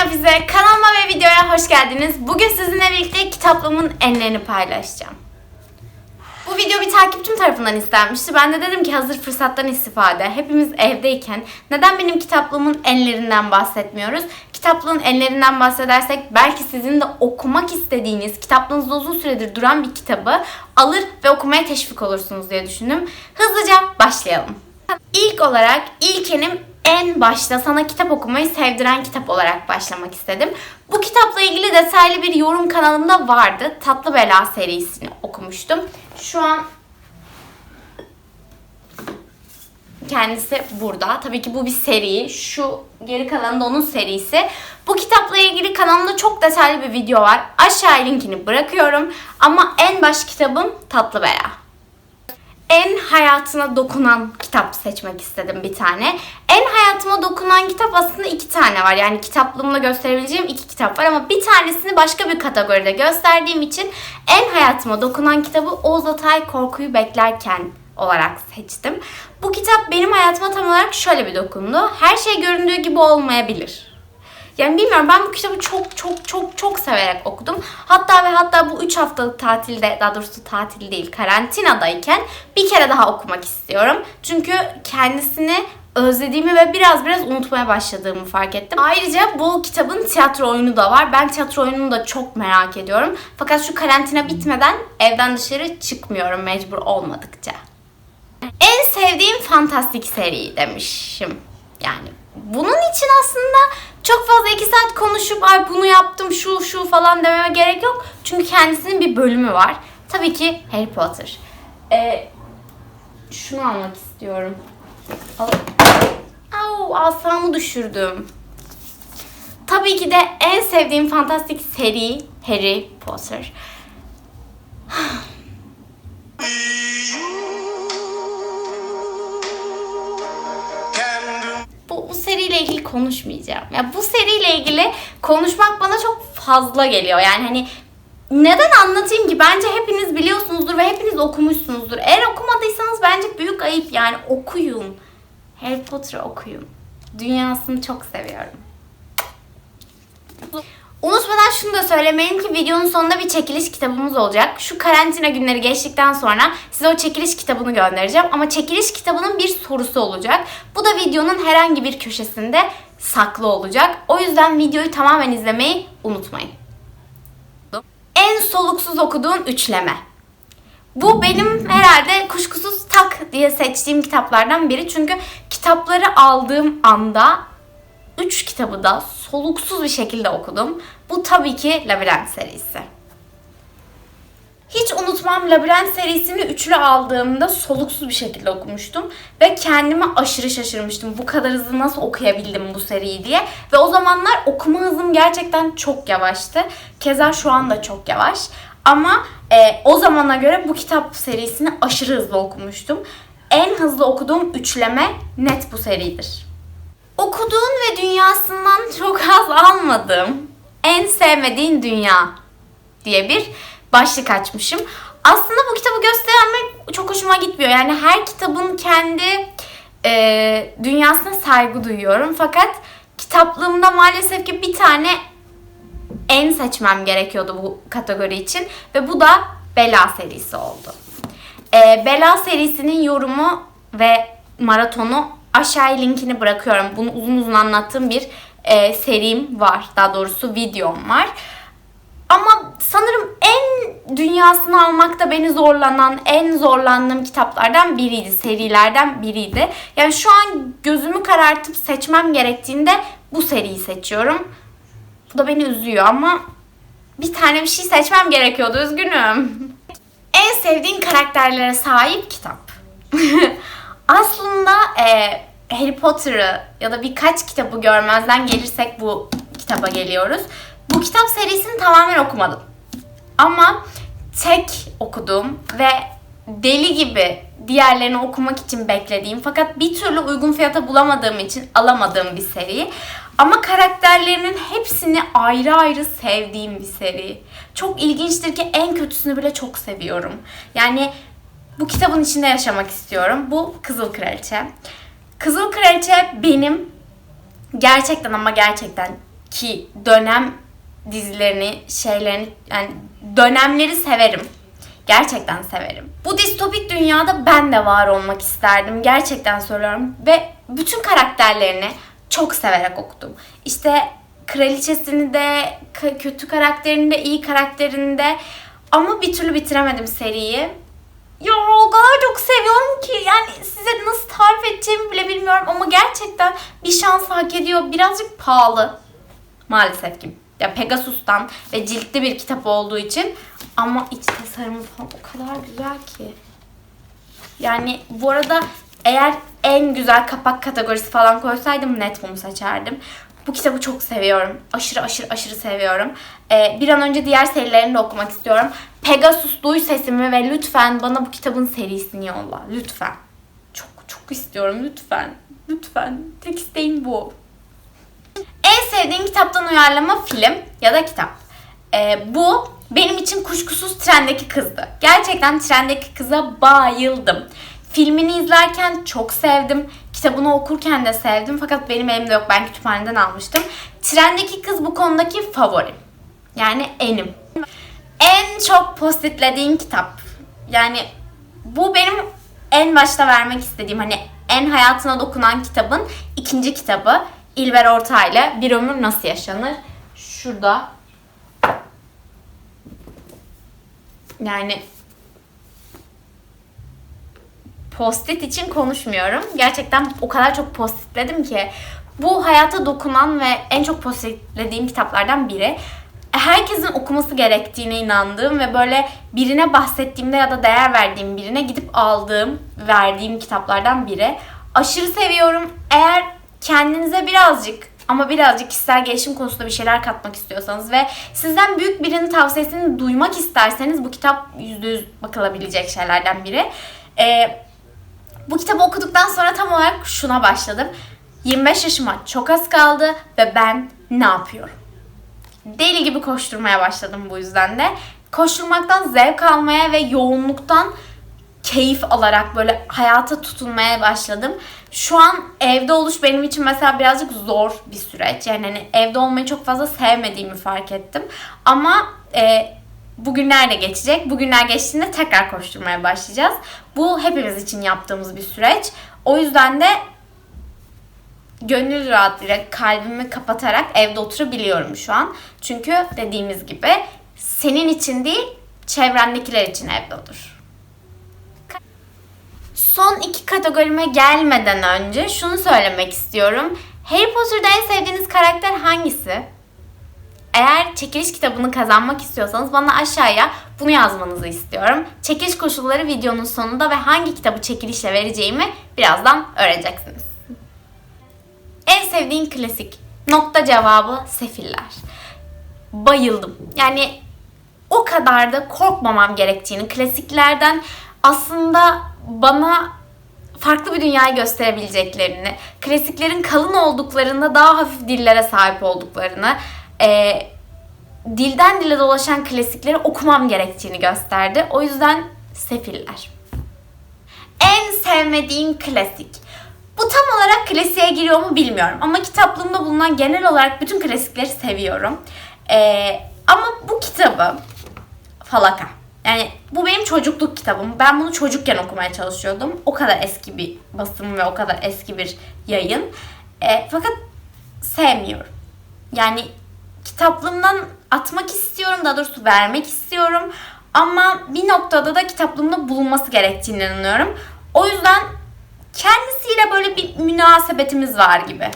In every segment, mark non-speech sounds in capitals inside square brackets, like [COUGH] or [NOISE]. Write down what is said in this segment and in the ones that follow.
Hafize. Kanalıma ve videoya hoş geldiniz. Bugün sizinle birlikte kitaplığımın enlerini paylaşacağım. Bu video bir takipçim tarafından istenmişti. Ben de dedim ki hazır fırsattan istifade. Hepimiz evdeyken neden benim kitaplığımın enlerinden bahsetmiyoruz? Kitaplığın enlerinden bahsedersek belki sizin de okumak istediğiniz, kitaplığınızda uzun süredir duran bir kitabı alır ve okumaya teşvik olursunuz diye düşündüm. Hızlıca başlayalım. İlk olarak İlkenim en başta sana kitap okumayı sevdiren kitap olarak başlamak istedim. Bu kitapla ilgili detaylı bir yorum kanalımda vardı. Tatlı Bela serisini okumuştum. Şu an kendisi burada. Tabii ki bu bir seri. Şu geri kalanı da onun serisi. Bu kitapla ilgili kanalımda çok detaylı bir video var. Aşağıya linkini bırakıyorum. Ama en baş kitabım Tatlı Bela en hayatına dokunan kitap seçmek istedim bir tane. En hayatıma dokunan kitap aslında iki tane var. Yani kitaplığımda gösterebileceğim iki kitap var ama bir tanesini başka bir kategoride gösterdiğim için en hayatıma dokunan kitabı Oğuz Atay Korkuyu Beklerken olarak seçtim. Bu kitap benim hayatıma tam olarak şöyle bir dokundu. Her şey göründüğü gibi olmayabilir. Yani bilmiyorum ben bu kitabı çok çok çok çok severek okudum. Hatta ve hatta bu 3 haftalık tatilde daha doğrusu tatil değil karantinadayken bir kere daha okumak istiyorum. Çünkü kendisini özlediğimi ve biraz biraz unutmaya başladığımı fark ettim. Ayrıca bu kitabın tiyatro oyunu da var. Ben tiyatro oyununu da çok merak ediyorum. Fakat şu karantina bitmeden evden dışarı çıkmıyorum mecbur olmadıkça. En sevdiğim fantastik seri demişim. Yani bunun için aslında çok fazla iki saat konuşup ay bunu yaptım şu şu falan dememe gerek yok. Çünkü kendisinin bir bölümü var. Tabii ki Harry Potter. Ee, şunu almak istiyorum. Al. Au, asamı düşürdüm. Tabii ki de en sevdiğim fantastik seri Harry Potter. Konuşmayacağım. Ya bu seriyle ilgili konuşmak bana çok fazla geliyor. Yani hani neden anlatayım ki? Bence hepiniz biliyorsunuzdur ve hepiniz okumuşsunuzdur. Eğer okumadıysanız bence büyük ayıp yani okuyun. Harry Potter'ı okuyun. Dünyasını çok seviyorum. Unutmadan şunu da söylemeliyim ki videonun sonunda bir çekiliş kitabımız olacak. Şu karantina günleri geçtikten sonra size o çekiliş kitabını göndereceğim. Ama çekiliş kitabının bir sorusu olacak. Bu da videonun herhangi bir köşesinde saklı olacak. O yüzden videoyu tamamen izlemeyi unutmayın. En soluksuz okuduğun üçleme. Bu benim herhalde kuşkusuz tak diye seçtiğim kitaplardan biri. Çünkü kitapları aldığım anda 3 kitabı da soluksuz bir şekilde okudum. Bu tabii ki Labirent serisi. Hiç unutmam Labirent serisini üçlü aldığımda soluksuz bir şekilde okumuştum. Ve kendime aşırı şaşırmıştım. Bu kadar hızlı nasıl okuyabildim bu seriyi diye. Ve o zamanlar okuma hızım gerçekten çok yavaştı. Keza şu anda çok yavaş. Ama e, o zamana göre bu kitap serisini aşırı hızlı okumuştum. En hızlı okuduğum üçleme net bu seridir. Okuduğun ve dünyasından çok az almadığım en sevmediğin dünya diye bir başlık açmışım. Aslında bu kitabı göstermek çok hoşuma gitmiyor. Yani her kitabın kendi e, dünyasına saygı duyuyorum. Fakat kitaplığımda maalesef ki bir tane en seçmem gerekiyordu bu kategori için. Ve bu da Bela serisi oldu. E, Bela serisinin yorumu ve maratonu aşağıya linkini bırakıyorum. Bunu uzun uzun anlattığım bir e, serim var. Daha doğrusu videom var. Ama sanırım en dünyasını almakta beni zorlanan, en zorlandığım kitaplardan biriydi. Serilerden biriydi. Yani şu an gözümü karartıp seçmem gerektiğinde bu seriyi seçiyorum. Bu da beni üzüyor ama bir tane bir şey seçmem gerekiyordu. Üzgünüm. En sevdiğin karakterlere sahip kitap. [LAUGHS] Aslında e, Harry Potter'ı ya da birkaç kitabı görmezden gelirsek bu kitaba geliyoruz. Bu kitap serisini tamamen okumadım. Ama tek okuduğum ve deli gibi diğerlerini okumak için beklediğim fakat bir türlü uygun fiyata bulamadığım için alamadığım bir seri. Ama karakterlerinin hepsini ayrı ayrı sevdiğim bir seri. Çok ilginçtir ki en kötüsünü bile çok seviyorum. Yani bu kitabın içinde yaşamak istiyorum. Bu Kızıl Kraliçe. Kızıl Kraliçe benim gerçekten ama gerçekten ki dönem dizilerini, şeylerini yani dönemleri severim. Gerçekten severim. Bu distopik dünyada ben de var olmak isterdim. Gerçekten söylüyorum. Ve bütün karakterlerini çok severek okudum. İşte kraliçesini de, kötü karakterini de, iyi karakterini de. Ama bir türlü bitiremedim seriyi. Ya o kadar çok seviyorum ki yani size nasıl tarif edeceğimi bile bilmiyorum ama gerçekten bir şans hak ediyor. Birazcık pahalı maalesef ki. Ya Pegasus'tan ve ciltli bir kitap olduğu için ama iç tasarımı falan o kadar güzel ki. Yani bu arada eğer en güzel kapak kategorisi falan koysaydım net bunu seçerdim. Bu kitabı çok seviyorum. Aşırı aşırı aşırı seviyorum. Ee, bir an önce diğer serilerini de okumak istiyorum. Pegasus duy sesimi ve lütfen bana bu kitabın serisini yolla. Lütfen. Çok çok istiyorum lütfen. Lütfen. Tek isteğim bu. En sevdiğin kitaptan uyarlama film ya da kitap. Ee, bu benim için kuşkusuz trendeki kızdı. Gerçekten trendeki kıza bayıldım. Filmini izlerken çok sevdim. Kitabını okurken de sevdim. Fakat benim elimde yok. Ben kütüphaneden almıştım. Trendeki kız bu konudaki favorim. Yani enim. En çok postitlediğin kitap. Yani bu benim en başta vermek istediğim hani en hayatına dokunan kitabın ikinci kitabı İlber Ortaylı Bir Ömür Nasıl Yaşanır. Şurada yani Post-it için konuşmuyorum. Gerçekten o kadar çok postitledim ki. Bu hayata dokunan ve en çok postitlediğim kitaplardan biri. Herkesin okuması gerektiğine inandığım ve böyle birine bahsettiğimde ya da değer verdiğim birine gidip aldığım, verdiğim kitaplardan biri. Aşırı seviyorum. Eğer kendinize birazcık ama birazcık kişisel gelişim konusunda bir şeyler katmak istiyorsanız ve sizden büyük birinin tavsiyesini duymak isterseniz bu kitap %100 bakılabilecek şeylerden biri. Ee, bu kitabı okuduktan sonra tam olarak şuna başladım. 25 yaşıma çok az kaldı ve ben ne yapıyorum? Deli gibi koşturmaya başladım bu yüzden de. Koşturmaktan zevk almaya ve yoğunluktan keyif alarak böyle hayata tutunmaya başladım. Şu an evde oluş benim için mesela birazcık zor bir süreç. Yani hani evde olmayı çok fazla sevmediğimi fark ettim. Ama e, bugünler de geçecek. Bugünler geçtiğinde tekrar koşturmaya başlayacağız. Bu hepimiz için yaptığımız bir süreç. O yüzden de gönül rahatlığıyla kalbimi kapatarak evde oturabiliyorum şu an. Çünkü dediğimiz gibi senin için değil çevrendekiler için evde otur. Son iki kategorime gelmeden önce şunu söylemek istiyorum. Harry Potter'da en sevdiğiniz karakter hangisi? Eğer çekiliş kitabını kazanmak istiyorsanız bana aşağıya bunu yazmanızı istiyorum. Çekiliş koşulları videonun sonunda ve hangi kitabı çekilişle vereceğimi birazdan öğreneceksiniz. En sevdiğin klasik. Nokta cevabı Sefiller. Bayıldım. Yani o kadar da korkmamam gerektiğini, klasiklerden aslında bana farklı bir dünyayı gösterebileceklerini, klasiklerin kalın olduklarında daha hafif dillere sahip olduklarını, e, dilden dile dolaşan klasikleri okumam gerektiğini gösterdi. O yüzden Sefiller. En sevmediğin klasik. Bu tam olarak klasiğe giriyor mu bilmiyorum. Ama kitaplığımda bulunan genel olarak bütün klasikleri seviyorum. Ee, ama bu kitabı Falaka. Yani bu benim çocukluk kitabım. Ben bunu çocukken okumaya çalışıyordum. O kadar eski bir basım ve o kadar eski bir yayın. Ee, fakat sevmiyorum. Yani kitaplığımdan atmak istiyorum. Daha doğrusu vermek istiyorum. Ama bir noktada da kitaplığımda bulunması gerektiğini inanıyorum. O yüzden kendisiyle böyle bir münasebetimiz var gibi.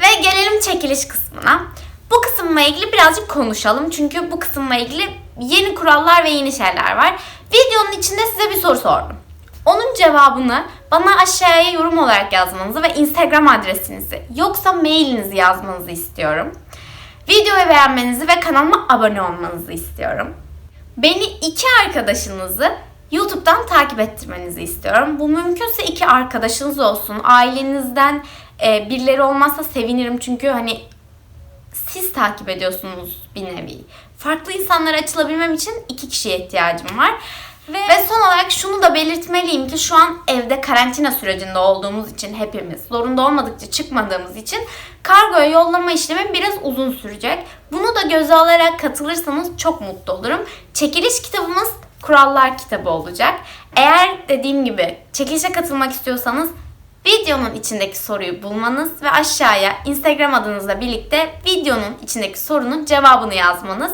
Ve gelelim çekiliş kısmına. Bu kısımla ilgili birazcık konuşalım. Çünkü bu kısımla ilgili yeni kurallar ve yeni şeyler var. Videonun içinde size bir soru sordum. Onun cevabını bana aşağıya yorum olarak yazmanızı ve Instagram adresinizi yoksa mailinizi yazmanızı istiyorum. Videoyu beğenmenizi ve kanalıma abone olmanızı istiyorum. Beni iki arkadaşınızı YouTube'dan takip ettirmenizi istiyorum. Bu mümkünse iki arkadaşınız olsun. Ailenizden e, birileri olmazsa sevinirim çünkü hani siz takip ediyorsunuz bir nevi. Farklı insanlara açılabilmem için iki kişiye ihtiyacım var. Ve, son olarak şunu da belirtmeliyim ki şu an evde karantina sürecinde olduğumuz için hepimiz zorunda olmadıkça çıkmadığımız için kargoya yollama işlemi biraz uzun sürecek. Bunu da göze alarak katılırsanız çok mutlu olurum. Çekiliş kitabımız kurallar kitabı olacak. Eğer dediğim gibi çekilişe katılmak istiyorsanız videonun içindeki soruyu bulmanız ve aşağıya Instagram adınızla birlikte videonun içindeki sorunun cevabını yazmanız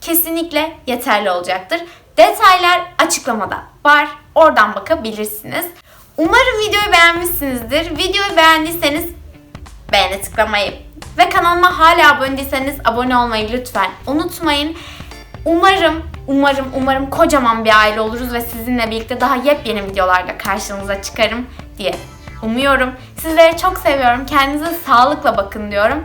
kesinlikle yeterli olacaktır. Detaylar açıklamada var. Oradan bakabilirsiniz. Umarım videoyu beğenmişsinizdir. Videoyu beğendiyseniz beğene tıklamayı ve kanalıma hala abone değilseniz abone olmayı lütfen unutmayın. Umarım, umarım, umarım kocaman bir aile oluruz ve sizinle birlikte daha yepyeni videolarla karşınıza çıkarım diye umuyorum. Sizleri çok seviyorum. Kendinize sağlıkla bakın diyorum.